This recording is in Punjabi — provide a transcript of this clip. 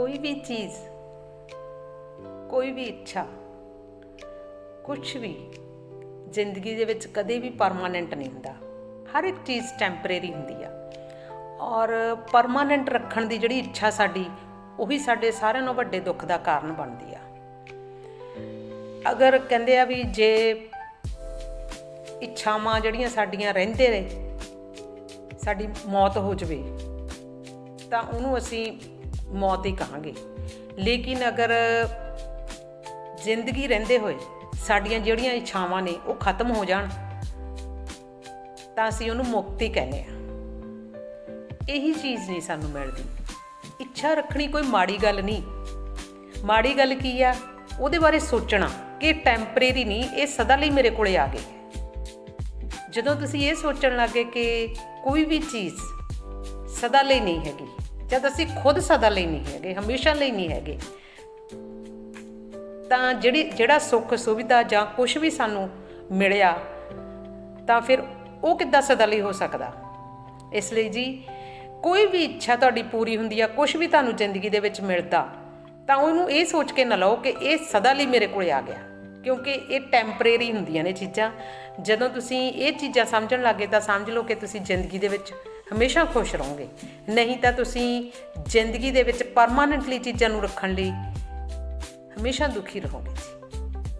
ਕੋਈ ਵੀ ਚੀਜ਼, ਕੋਈ ਵੀ ਇੱਛਾ ਕੁਝ ਵੀ ਜ਼ਿੰਦਗੀ ਦੇ ਵਿੱਚ ਕਦੇ ਵੀ ਪਰਮਾਨੈਂਟ ਨਹੀਂ ਹੁੰਦਾ। ਹਰ ਇੱਕ ਚੀਜ਼ ਟੈਂਪਰੇਰੀ ਹੁੰਦੀ ਆ। ਔਰ ਪਰਮਾਨੈਂਟ ਰੱਖਣ ਦੀ ਜਿਹੜੀ ਇੱਛਾ ਸਾਡੀ, ਉਹੀ ਸਾਡੇ ਸਾਰਿਆਂ ਨਾਲੋਂ ਵੱਡੇ ਦੁੱਖ ਦਾ ਕਾਰਨ ਬਣਦੀ ਆ। ਅਗਰ ਕਹਿੰਦੇ ਆ ਵੀ ਜੇ ਇੱਛਾਵਾਂ ਜਿਹੜੀਆਂ ਸਾਡੀਆਂ ਰਹਿੰਦੇ ਨੇ, ਸਾਡੀ ਮੌਤ ਹੋ ਜਵੇ, ਤਾਂ ਉਹਨੂੰ ਅਸੀਂ ਮੌਤ ਹੀ ਕਹਾਂਗੇ। ਲੇਕਿਨ ਅਗਰ ਜ਼ਿੰਦਗੀ ਰਹਿੰਦੇ ਹੋਏ ਸਾਡੀਆਂ ਜਿਹੜੀਆਂ ਇੱਛਾਵਾਂ ਨੇ ਉਹ ਖਤਮ ਹੋ ਜਾਣ, ਤਾਂ ਅਸੀਂ ਉਹਨੂੰ ਮੁਕਤੀ ਕਹਿੰਦੇ ਆ ਇਹੀ ਚੀਜ਼ ਨਹੀਂ ਸਾਨੂੰ ਮਿਲਦੀ। ਇੱਛਾ ਰੱਖਣੀ ਕੋਈ ਮਾੜੀ ਗੱਲ ਨਹੀਂ। ਮਾੜੀ ਗੱਲ ਕੀ ਆ? ਉਹਦੇ ਬਾਰੇ ਸੋਚਣਾ ਕਿ ਟੈਂਪਰੇਰੀ ਨਹੀਂ, ਇਹ ਸਦਾ ਲਈ ਮੇਰੇ ਕੋਲੇ ਆ ਗਈ ਜਦੋਂ ਤੁਸੀਂ ਇਹ ਸੋਚਣ ਲੱਗੇ ਕਿ ਕੋਈ ਵੀ ਚੀਜ਼ ਸਦਾ ਲਈ ਨਹੀਂ ਹੈਗੀ ਜਦ ਅਸੀਂ ਖੁਦ ਸਦਾ ਲਈ ਨਹੀਂ ਹੈਗੇ, ਹਮੇਸ਼ਾ ਲਈ ਨਹੀਂ ਹੈਗੇ, ਤਾਂ ਜਿਹੜੀ, ਜਿਹੜਾ ਸੁੱਖ ਸੁਵਿਧਾ ਜਾਂ ਕੁਝ ਵੀ ਸਾਨੂੰ ਮਿਲਿਆ, ਤਾਂ ਫਿਰ ਉਹ ਕਿੱਦਾਂ ਸਦਾ ਲਈ ਹੋ ਸਕਦਾ? ਇਸ ਲਈ ਜੀ, ਕੋਈ ਵੀ ਇੱਛਾ ਤੁਹਾਡੀ ਪੂਰੀ ਹੁੰਦੀ ਆ ਕੁਝ ਵੀ ਤੁਹਾਨੂੰ ਜ਼ਿੰਦਗੀ ਦੇ ਵਿੱਚ ਮਿਲਦਾ, ਤਾਂ ਉਹਨੂੰ ਇਹ ਸੋਚ ਕੇ ਨਾ ਲਓ ਕਿ ਇਹ ਸਦਾ ਲਈ ਮੇਰੇ ਕੋਲ ਆ ਗਿਆ। ਕਿਉਂਕਿ ਇਹ ਟੈਂਪਰੇਰੀ ਹੁੰਦੀਆਂ ਨੇ ਚੀਜ਼ਾਂ। ਜਦੋਂ ਤੁਸੀਂ ਇਹ ਚੀਜ਼ਾਂ ਸਮਝਣ ਲੱਗੇ ਤਾਂ ਸਮਝ ਲਓ ਕਿ ਤੁਸੀਂ ਜ਼ਿੰਦਗੀ ਦੇ ਵਿੱਚ ਹਮੇਸ਼ਾ ਖੁਸ਼ ਰਹੋਗੇ। ਨਹੀਂ ਤਾਂ ਤੁਸੀਂ ਜ਼ਿੰਦਗੀ ਦੇ ਵਿੱਚ ਪਰਮਾਨੈਂਟਲੀ ਚੀਜ਼ਾਂ ਨੂੰ ਰੱਖਣ ਲਈ ਹਮੇਸ਼ਾ ਦੁਖੀ ਰਹੋਗੇ